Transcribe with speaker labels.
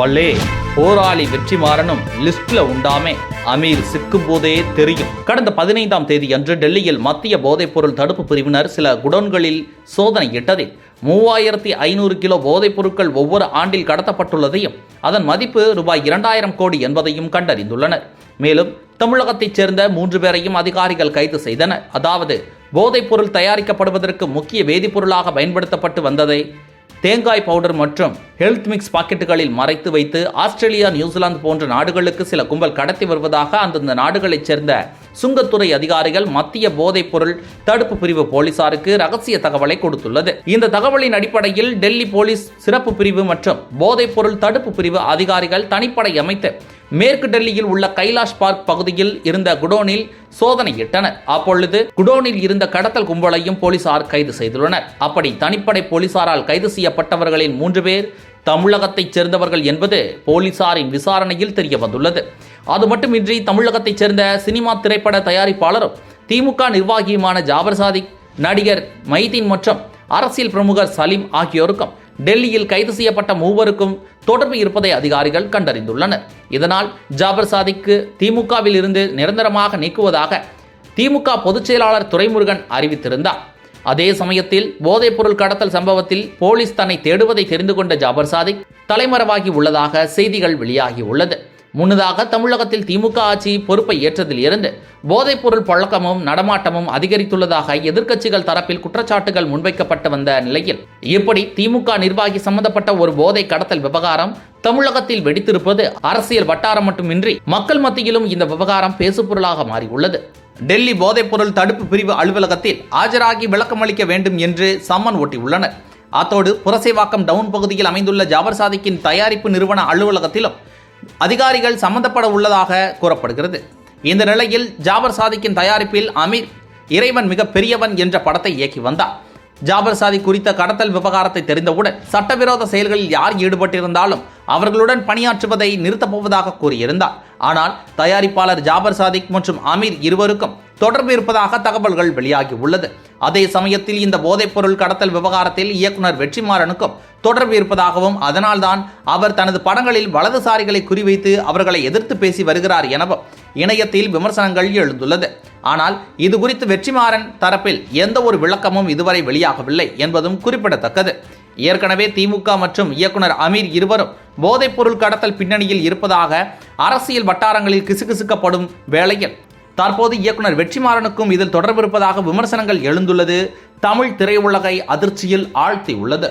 Speaker 1: பல்லே போராளி வெற்றிமாறனும் லிஸ்ட்ல உண்டாமே. அமீர் சிக்கும் போதே தெரியும். கடந்த பதினைந்தாம் தேதி அன்று டெல்லியில் மத்திய போதைப்பொருள் தடுப்பு பிரிவினர் சில குடோன்களில் சோதனையிட்டதில் மூவாயிரத்தி ஐநூறு கிலோ போதைப் பொருட்கள் ஒவ்வொரு ஆண்டில் கடத்தப்பட்டுள்ளதையும் அதன் மதிப்பு ரூபாய் இரண்டாயிரம் கோடி என்பதையும் கண்டறிந்துள்ளனர். மேலும் தமிழகத்தைச் சேர்ந்த மூன்று பேரையும் அதிகாரிகள் கைது செய்தனர். அதாவது போதைப் பொருள் தயாரிக்கப்படுவதற்கு முக்கிய வேதிப்பொருளாக பயன்படுத்தப்பட்டு வந்ததை தேங்காய் பவுடர் மற்றும் ஹெல்த் மிக்ஸ் பாக்கெட்டுகளில் மறைத்து வைத்து ஆஸ்திரேலியா நியூசிலாந்து போன்ற நாடுகளுக்கு சில கும்பல் கடத்தி வருவதாக அந்தந்த நாடுகளைச் சேர்ந்த சுங்கத்துறை அதிகாரிகள் மத்திய போதைப் பொருள் தடுப்பு பிரிவு போலீசாருக்கு ரகசிய தகவலை கொடுத்துள்ளது. இந்த தகவலின் அடிப்படையில் டெல்லி போலீஸ் சிறப்பு பிரிவு மற்றும் போதைப் பொருள் தடுப்பு பிரிவு அதிகாரிகள் தனிப்படை அமைத்து மேற்கு டெல்லியில் உள்ள கைலாஷ் பார்க் பகுதியில் இருந்த குடோனில் சோதனையிட்டனர் அப்பொழுது குடோனில் இருந்த கடத்தல் கும்பலையும் போலீசார் கைது செய்துள்ளனர். அப்படி தனிப்படை போலீசாரால் கைது செய்யப்பட்டவர்களின் மூன்று பேர் தமிழகத்தைச் சேர்ந்தவர்கள் என்பது போலீசாரின் விசாரணையில் தெரிய வந்துள்ளது அது மட்டுமின்றி தமிழகத்தைச் சேர்ந்த சினிமா திரைப்பட தயாரிப்பாளரும் திமுக நிர்வாகியுமான ஜாபர் சாதிக் நடிகர் மைதீன் மற்றும் அரசியல் பிரமுகர் சலீம் ஆகியோருக்கும் டெல்லியில் கைது செய்யப்பட்ட மூவருக்கும் தொடர்பு இருப்பதை அதிகாரிகள் கண்டறிந்துள்ளனர். இதனால் ஜாபர் சாதிக்கு திமுகவில் இருந்து நிரந்தரமாக நீக்குவதாக திமுக பொதுச் செயலாளர் துரைமுருகன் அறிவித்திருந்தார். அதே சமயத்தில் போதைப்பொருள் கடத்தல் சம்பவத்தில் போலீஸ் தன்னை தேடுவதை தெரிந்து கொண்ட ஜாபர் சாதிக் தலைமறைவாகி உள்ளதாக செய்திகள் வெளியாகி உள்ளது முன்னதாக தமிழகத்தில் திமுக ஆட்சி பொறுப்பை ஏற்றதில் இருந்து போதைப்பொருள் பழக்கமும் நடமாட்டமும் அதிகரித்துள்ளதாக எதிர்க்கட்சிகள் தரப்பில் குற்றச்சாட்டுகள் முன்வைக்கப்பட்டு வந்த நிலையில் இப்படி திமுக நிர்வாகி சம்பந்தப்பட்ட ஒரு போதை கடத்தல் விவகாரம் தமிழகத்தில் வெடித்திருப்பது அரசியல் வட்டாரம் மட்டுமின்றி மக்கள் மத்தியிலும் இந்த விவகாரம் பேசுபொருளாக மாறியுள்ளது. டெல்லி போதைப்பொருள் தடுப்பு பிரிவு அலுவலகத்தில் ஆஜராகி விளக்கமளிக்க வேண்டும் என்று சம்மன் ஒட்டியுள்ளனர் அத்தோடு புரசைவாக்கம் டவுன் பகுதியில் அமைந்துள்ள ஜாபர் சாதிக்கின் தயாரிப்பு நிறுவன அலுவலகத்திலும் அதிகாரிகள் சம்பந்தப்பட உள்ளதாக கூறப்படுகிறது. இந்த நிலையில் ஜாபர் சாதிக்கின் தயாரிப்பில் அமீர் இறைவன் மிக பெரியவன் என்ற படத்தை இயக்கி வந்தார். ஜாபர் சாதி குறித்த கடத்தல் விவகாரத்தை தெரிந்தவுடன் சட்டவிரோத செயல்களில் யார் ஈடுபட்டிருந்தாலும் அவர்களுடன் பணியாற்றுவதை நிறுத்தப் போவதாக கூறியிருந்தார். ஆனால் தயாரிப்பாளர் ஜாபர் சாதிக் மற்றும் அமீர் இருவருக்கும் தொடர்பு இருப்பதாக தகவல்கள் வெளியாகி உள்ளது. அதே சமயத்தில் இந்த போதைப்பொருள் கடத்தல் விவகாரத்தில் இயக்குனர் வெற்றிமாறனுக்கும் தொடர்பு இருப்பதாகவும் அதனால்தான் அவர் தனது படங்களில் வலதுசாரிகளை குறிவைத்து அவர்களை எதிர்த்து பேசி வருகிறார் எனவும் இணையத்தில் விமர்சனங்கள் எழுந்துள்ளது. ஆனால் இது குறித்து வெற்றிமாறன் தரப்பில் எந்த ஒரு விளக்கமும் இதுவரை வெளியாகவில்லை என்பதும் குறிப்பிடத்தக்கது. ஏற்கனவே திமுக மற்றும் இயக்குனர் அமீர் இருவரும் போதைப்பொருள் கடத்தல் பின்னணியில் இருப்பதாக அரசியல் வட்டாரங்களில் கிசுகிசுக்கப்படும் வேளையில். தற்போது இயக்குனர் வெற்றிமாறனுக்கும் இதில் தொடர்பு இருப்பதாக விமர்சனங்கள் எழுந்துள்ளது. தமிழ் திரையுலகை அதிர்ச்சியில் ஆழ்த்தியுள்ளது.